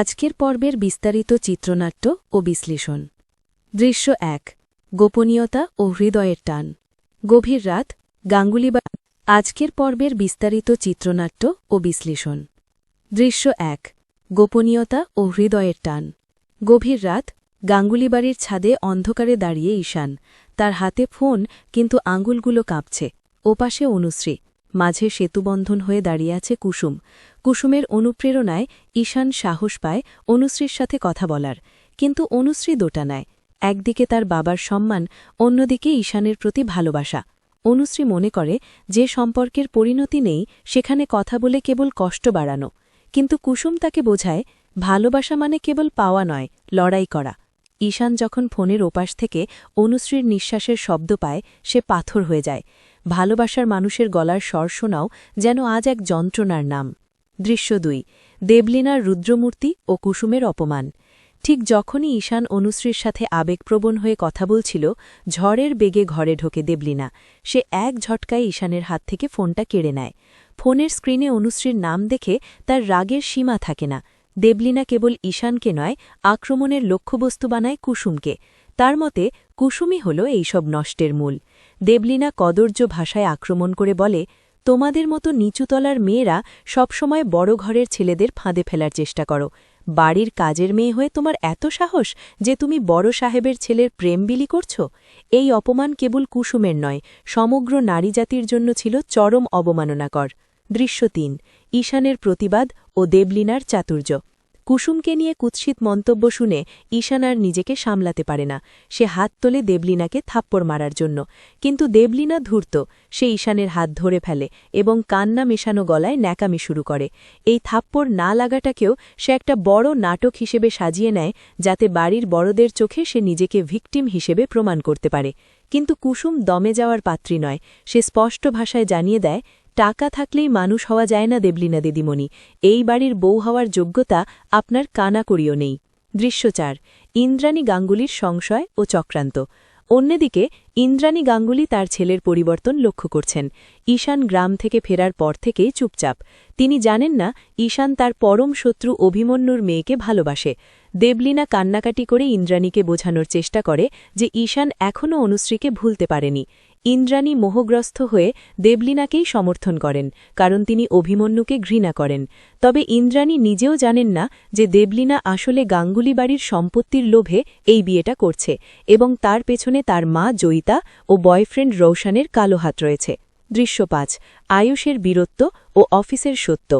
আজকের পর্বের বিস্তারিত চিত্রনাট্য ও বিশ্লেষণ। দৃশ্য এক, গোপনীয়তা ও হৃদয়ের টান। গভীর রাত গাঙ্গুলিবা আজকের পর্বের বিস্তারিত চিত্রনাট্য ও বিশ্লেষণ। দৃশ্য এক, গোপনীয়তা ও হৃদয়ের টান। গভীর রাত, গাঙ্গুলিবাড়ির ছাদে অন্ধকারে দাঁড়িয়ে ঈশান। তার হাতে ফোন, কিন্তু আঙুলগুলো কাঁপছে। ওপাশে অনুশ্রী। মাঝে সেতুবন্ধন হয়ে দাঁড়িয়ে আছে কুসুম। কুসুমের অনুপ্রেরণায় ঈশান সাহস পায় অনুশ্রীর সাথে কথা বলার। কিন্তু অনুশ্রী দোটা নেয়। একদিকে তার বাবার সম্মান, অন্যদিকে ঈশানের প্রতি ভালোবাসা। অনুশ্রী মনে করে, যে সম্পর্কের পরিণতি নেই, সেখানে কথা বলে কেবল কষ্ট বাড়ানো। কিন্তু কুসুম তাকে বোঝায়, ভালোবাসা মানে কেবল পাওয়া নয়, লড়াই করা। ঈশান যখন ফোনের ওপাশ থেকে অনুশ্রীর নিঃশ্বাসের শব্দ পায়, সে পাথর হয়ে যায়। ভালোবাসার মানুষের গলার স্বর শোনাও যেন আজ এক যন্ত্রণার নাম। দৃশ্য দুই, দেবলীনার রুদ্রমূর্তি ও কুসুমের অপমান। ঠিক যখনই ঈশান অনুশ্রীর সাথে আবেগপ্রবণ হয়ে কথা বলছিল, ঝড়ের বেগে ঘরে ঢোকে দেবলিনা। সে এক ঝটকায় ঈশানের হাত থেকে ফোনটা কেড়ে নেয়। ফোনের স্ক্রিনে অনুশ্রীর নাম দেখে তার রাগের সীমা থাকে না। দেবলীনা কেবল ঈশানকে নয়, আক্রমণের লক্ষ্যবস্তু বানায় কুসুমকে। তার মতে কুসুমই হল এইসব নষ্টের মূল। দেবলীনা কদর্য ভাষায় আক্রমণ করে বলে, তোমাদের মতো নিচুতলার মেয়েরা সবসময় বড় ঘরের ছেলেদের ফাঁদে ফেলার চেষ্টা করো। বাড়ির কাজের মেয়ে হয়ে তোমার এত সাহস যে তুমি বড় সাহেবের ছেলের প্রেম বিলি করছ? এই অপমান কেবল কুসুমের নয়, সমগ্র নারী জাতির জন্য ছিল চরম অবমাননাকর। দৃশ্য তিন, ঈশানের প্রতিবাদ ও দেবলীনার চাতুর্য। কুসুমকে নিয়ে কুৎসিত মন্তব্য শুনে ঈশান আর নিজেকে সামলাতে পারে না। সে হাত তোলে দেবলিনাকে থাপ্পড় মারার জন্য। কিন্তু দেবলীনা ধূর্ত। সে ঈশানের হাত ধরে ফেলে এবং কান্না মেশানো গলায় ন্যাকামি শুরু করে। এই থাপ্পড় না লাগাটাকেও সে একটা বড় নাটক হিসেবে সাজিয়ে নেয়, যাতে বাড়ির বড়দের চোখে সে নিজেকে ভিকটিম হিসেবে প্রমাণ করতে পারে। কিন্তু কুসুম দমে যাওয়ার পাত্রী নয়। সে স্পষ্ট ভাষায় জানিয়ে দেয় টাকা থাকলেই মানুষ হওয়া যায় না দেবলিনা দিদিমণি। এই বাড়ির বউ হওয়ার যোগ্যতা আপনার কানা করিও নেই। দৃশ্যচার, ইন্দ্রাণী গাঙ্গুলির সংশয় ও চক্রান্ত। অন্যদিকে, ইন্দ্রাণী গাঙ্গুলি তার ছেলের পরিবর্তন লক্ষ্য করছেন। ঈশান গ্রাম থেকে ফেরার পর থেকেই চুপচাপ। তিনি জানেন না, ঈশান তার পরম শত্রু অভিমন্যুর মেয়েকে ভালোবাসে। দেবলীনা কান্নাকাটি করে ইন্দ্রাণীকে বোঝানোর চেষ্টা করে যে ঈশান এখনও অনুশ্রীকে ভুলতে পারেনি। ইন্দ্রাণী মোহগ্রস্ত হয়ে দেবলীনাকেই সমর্থন করেন, কারণ তিনি অভিমন্যুকে ঘৃণা করেন। তবে ইন্দ্রাণী নিজেও জানেন না যে দেবলীনা আসলে গাঙ্গুলি বাড়ির সম্পত্তির লোভে এই বিয়েটা করছে এবং তার পেছনে তার মা জয়িতা ও বয়ফ্রেন্ড রৌশানের কালো হাত রয়েছে। দৃশ্য পাঁচ আয়ুষের বীরত্ব ও অফিসের সত্য।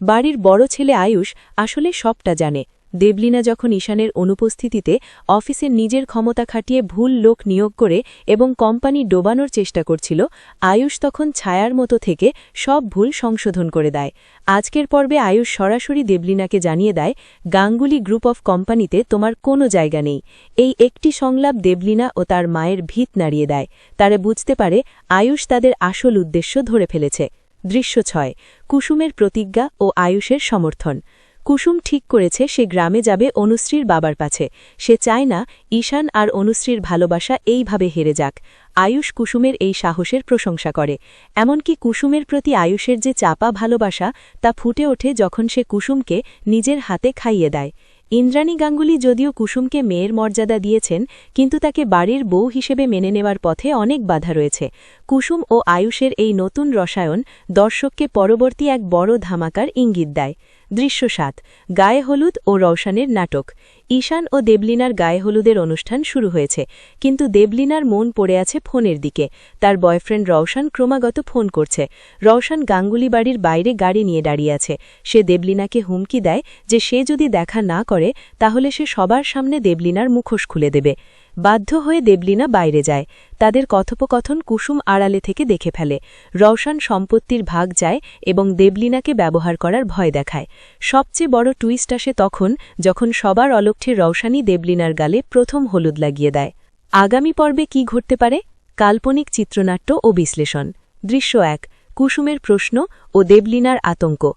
বাড়ির বড় ছেলে আয়ুষ আসলে সবটা জানে। দেবলীনা যখন ঈশানের অনুপস্থিতিতে অফিসের নিজের ক্ষমতা খাটিয়ে ভুল লোক নিয়োগ করে এবং কোম্পানি ডোবানোর চেষ্টা করছিল, আয়ুষ তখন ছায়ার মতো থেকে সব ভুল সংশোধন করে দেয়। আজকের পর্বে আয়ুষ সরাসরি দেবলীনাকে জানিয়ে দেয়, গাঙ্গুলি গ্রুপ অফ কোম্পানিতে তোমার কোনো জায়গা নেই। এই একটি সংলাপ দেবলীনা ও তার মায়ের ভিত নাড়িয়ে দেয়। তারা বুঝতে পারে আয়ুষ তাদের আসল উদ্দেশ্য ধরে ফেলেছে। দৃশ্য ছয়, কুসুমের প্রতিজ্ঞা ও আয়ুষের সমর্থন। কুসুম ঠিক করেছে সে গ্রামে যাবে অনুশ্রীর বাবার পাছে সে চায় না ঈশান আর অনুশ্রীর ভালোবাসা এইভাবে হেরে যাক। আয়ুষ কুসুমের এই সাহসের প্রশংসা করে। এমনকি কুসুমের প্রতি আয়ুষের যে চাপা ভালোবাসা, তা ফুটে ওঠে যখন সে কুসুমকে নিজের হাতে খাইয়ে দেয়। ইন্দ্রাণী গাঙ্গুলি যদিও কুসুমকে মেয়ের মর্যাদা দিয়েছেন, কিন্তু তাকে বাড়ির বউ হিসেবে মেনে নেওয়ার পথে অনেক বাধা রয়েছে। কুসুম ও আয়ুষের এই নতুন রসায়ন দর্শককে পরবর্তী এক বড় ধামাকার ইঙ্গিত দেয়। দৃশ্য সাত গায়ে হলুদ ও রওশানের নাটক। ঈশান ও দেবলিনার গায়ে হলুদের অনুষ্ঠান শুরু হয়েছে, কিন্তু দেবলিনার মন পড়ে আছে ফোনের দিকে। তার বয়ফ্রেন্ড রওশান ক্রমাগত ফোন করছে। রওশান গাঙ্গুলি বাড়ির বাইরে গাড়ি নিয়ে দাঁড়িয়ে আছে। সে দেবলিনাকে হুমকি দেয় যে সে যদি দেখা না করে, তাহলে সে সবার সামনে দেবলিনার মুখোশ খুলে দেবে। বাধ্য হয়ে দেবলিনা বাইরে যায়। তাদের কথোপকথন কুসুম আড়ালে থেকে দেখে ফেলে। রওশান সম্পত্তির ভাগ যায় এবং দেবলিনাকে ব্যবহার করার ভয় দেখায়। সবচেয়ে বড় টুইস্ট আসে তখন যখন সবার অলক্ষে রওশানই দেবলিনার গালে প্রথম হলুদ লাগিয়ে দেয়। আগামী পর্বে কি ঘটতে পারে? কাল্পনিক চিত্রনাট্য ও বিশ্লেষণ। দৃশ্য এক, কুসুমের প্রশ্ন ও দেবলিনার আতঙ্ক।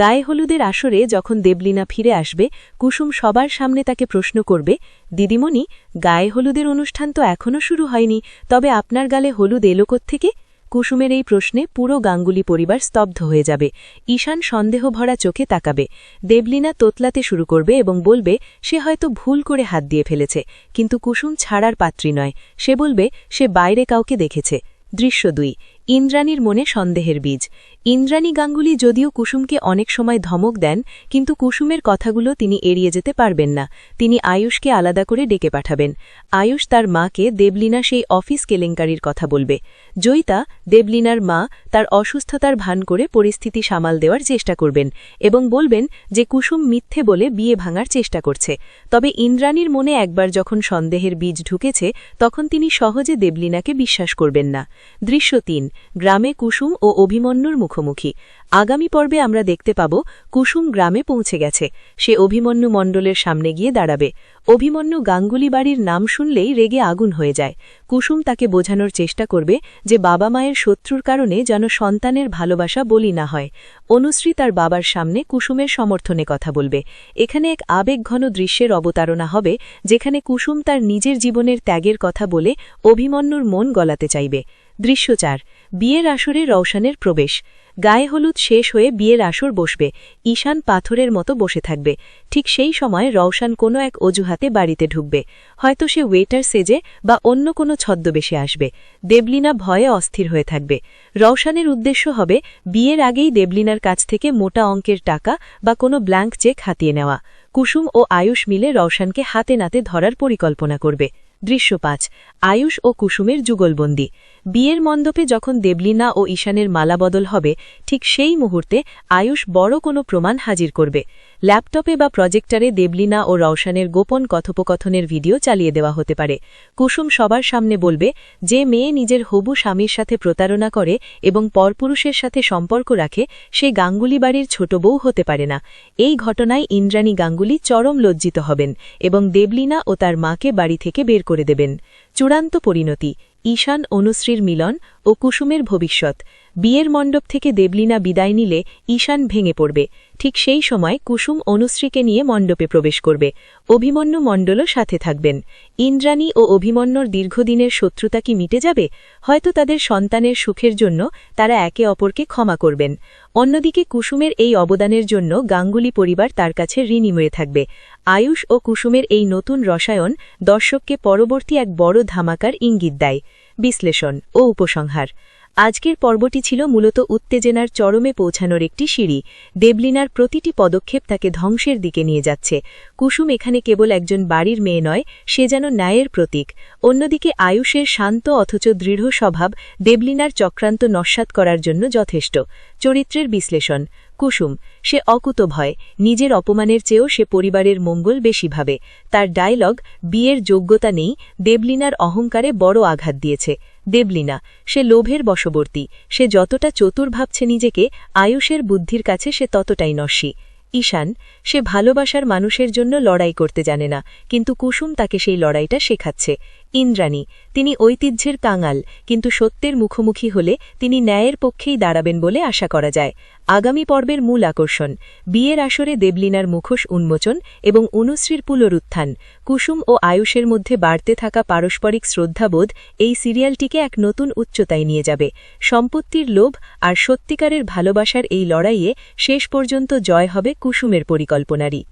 গায়ে হলুদের আসরে যখন দেবলীনা ফিরে আসবে, কুসুম সবার সামনে তাকে প্রশ্ন করবে, দিদিমণি, গায়ে হলুদের অনুষ্ঠান তো এখনও শুরু হয়নি, তবে আপনার গালে হলুদ এলো থেকে কুসুমের এই প্রশ্নে পুরো গাঙ্গুলি পরিবার স্তব্ধ হয়ে যাবে। ঈশান সন্দেহ ভরা চোখে তাকাবে। দেবলিনা তোতলাতে শুরু করবে এবং বলবে, সে হয়তো ভুল করে হাত দিয়ে ফেলেছে, কিন্তু কুসুম ছাড়ার পাত্রী নয়। সে বলবে, সে বাইরে কাউকে দেখেছে। দৃশ্য দুই, ইন্দ্রাণীর মনে সন্দেহের বীজ। ইন্দ্রাণী গাঙ্গুলি যদিও কুসুমকে অনেক সময় ধমক দেন, কিন্তু কুসুমের কথাগুলো তিনি এড়িয়ে যেতে পারবেন না। তিনি আয়ুষকে আলাদা করে ডেকে পাঠাবেন। আয়ুষ তার মাকে দেবলিনা সেই অফিস কেলেঙ্কারির কথা বলবে। জয়িতা দেবলিনার মা তার অসুস্থতার ভান করে পরিস্থিতি সামাল দেওয়ার চেষ্টা করবেন এবং বলবেন যে কুসুম মিথ্যে বলে বিয়ে ভাঙার চেষ্টা করছে। তবে ইন্দ্রাণীর মনে একবার যখন সন্দেহের বীজ ঢুকেছে, তখন তিনি সহজে দেবলিনাকে বিশ্বাস করবেন না। দৃশ্য তিন, গ্রামে কুসুম ও অভিমন্যুর মুখোমুখি। আগামী পর্বে আমরা দেখতে পাব কুসুম গ্রামে পৌঁছে গেছে। সে অভিমন্যু মণ্ডলের সামনে গিয়ে দাঁড়াবে। অভিমন্যু গাঙ্গুলি বাড়ির নাম শুনলেই রেগে আগুন হয়ে যায়। কুসুম তাকে বোঝানোর চেষ্টা করবে যে বাবা মায়ের শত্রুর কারণে যেন সন্তানের ভালোবাসা বলি না হয়। অনুশ্রী তার বাবার সামনে কুসুমের সমর্থনে কথা বলবে। এখানে এক আবেগঘন দৃশ্যের অবতারণা হবে, যেখানে কুসুম তার নিজের জীবনের ত্যাগের কথা বলে অভিমন্যুর মন গলাতে চাইবে। দৃশ্য চার বিয়ের আসরে রওশানের প্রবেশ। গায়ে হলুদ শেষ হয়ে বিয়ের আসর বসবে। ঈশান পাথরের মতো বসে থাকবে। ঠিক সেই সময় রওশান কোনো এক অজুহাতে বাড়িতে ঢুকবে। হয়তো সে ওয়েটার সেজে বা অন্য কোনো ছদ্মবেশে আসবে। দেবলিনা ভয়ে অস্থির হয়ে থাকবে। রওশানের উদ্দেশ্য হবে বিয়ের আগেই দেবলিনার কাছ থেকে মোটা অঙ্কের টাকা বা কোনো ব্ল্যাঙ্ক চেক হাতিয়ে নেওয়া। কুসুম ও আয়ুষ মিলে রওশানকে হাতে নাতে ধরার পরিকল্পনা করবে। দৃশ্য পাঁচ আয়ুষ ও কুসুমের যুগলবন্দি। বিয়ের মণ্ডপে যখন দেবলীনা ও ঈশানের মালা বদল হবে, ঠিক সেই মুহূর্তে আয়ুষ বড় কোনো প্রমাণ হাজির করবে। ল্যাপটপে বা প্রজেক্টরে দেবলিনা ও রওশানের গোপন কথোপকথনের ভিডিও চালিয়ে দেওয়া হতে পারে। কুসুম সবার সামনে বলবে যে, মেয়ে নিজের হবু স্বামীর সাথে প্রতারণা করে এবং পরপুরুষের সাথে সম্পর্ক রাখে, সে গাঙ্গুলি বাড়ির ছোট বউ হতে পারে না। এই ঘটনায় ইন্দ্রাণী গাঙ্গুলি চরম লজ্জিত হবেন এবং দেবলিনা ও তার মাকে বাড়ি থেকে বের করে দেবেন। চূড়ান্ত পরিণতি, ঈশান, অনুশ্রীর মিলন ও কুসুমের ভবিষ্যৎ। বিয়ের মণ্ডপ থেকে দেবলীনা বিদায় নিলে ঈশান ভেঙে পড়বে। ঠিক সেই সময় কুসুম অনুশ্রীকে নিয়ে মণ্ডপে প্রবেশ করবে। অভিমন্যু মণ্ডলও সাথে থাকবেন। ইন্দ্রাণী ও অভিমন্যুর দীর্ঘদিনের শত্রুতা কি মিটে যাবে? হয়তো তাদের সন্তানের সুখের জন্য তারা একে অপরকে ক্ষমা করবেন। অন্যদিকে কুসুমের এই অবদানের জন্য গাঙ্গুলি পরিবার তার কাছে ঋণী হয়ে থাকবে। আয়ুষ ও কুসুমের এই নতুন রসায়ন দর্শককে পরবর্তী এক বড় ধামাকার ইঙ্গিত দেয়। বিশ্লেষণ ও উপসংহার আজকের পর্বটি ছিল মূলত উত্তেজনার চরমে পৌঁছানোর একটি সিঁড়ি। দেবলিনার প্রতিটি পদক্ষেপ তাকে ধ্বংসের দিকে নিয়ে যাচ্ছে। কুসুম এখানে কেবল একজন বাড়ির মেয়ে নয়, সে যেন ন্যায়ের প্রতীক। অন্যদিকে আয়ুষের শান্ত অথচ দৃঢ় স্বভাব দেবলিনার চক্রান্ত নস্বাত করার জন্য যথেষ্ট। চরিত্রের বিশ্লেষণ। কুসুম, সে অকুত ভয়, নিজের অপমানের চেয়েও সে পরিবারের মঙ্গল বেশি ভাবে। তার ডায়লগ বিয়ের যোগ্যতা নেই, দেবলিনার অহংকারে বড় আঘাত দিয়েছে। দেবলিনা, সে লোভের বশবর্তী, সে যতটা চতুর ভাবছে নিজেকে, আয়ুষের বুদ্ধির কাছে সে ততটাই নস্যি ঈশান সে ভালোবাসার মানুষের জন্য লড়াই করতে জানে না, কিন্তু কুসুম তাকে সেই লড়াইটা শেখাচ্ছে। ইন্দ্রাণী, তিনি ঐতিহ্যের কাঙাল, কিন্তু সত্যের মুখোমুখি হলে তিনি ন্যায়ের পক্ষেই দাঁড়াবেন বলে আশা করা যায়। আগামী পর্বের মূল আকর্ষণ, বিয়ের আসরে দেবলিনার মুখোশ উন্মোচন এবং অনুশ্রীর পুনরুত্থান। কুসুম ও আয়ুষের মধ্যে বাড়তে থাকা পারস্পরিক শ্রদ্ধাবোধ এই সিরিয়ালটিকে এক নতুন উচ্চতায় নিয়ে যাবে। সম্পত্তির লোভ আর সত্যিকারের ভালোবাসার এই লড়াইয়ে শেষ পর্যন্ত জয় হবে কুসুমের পরিকল্পনারই।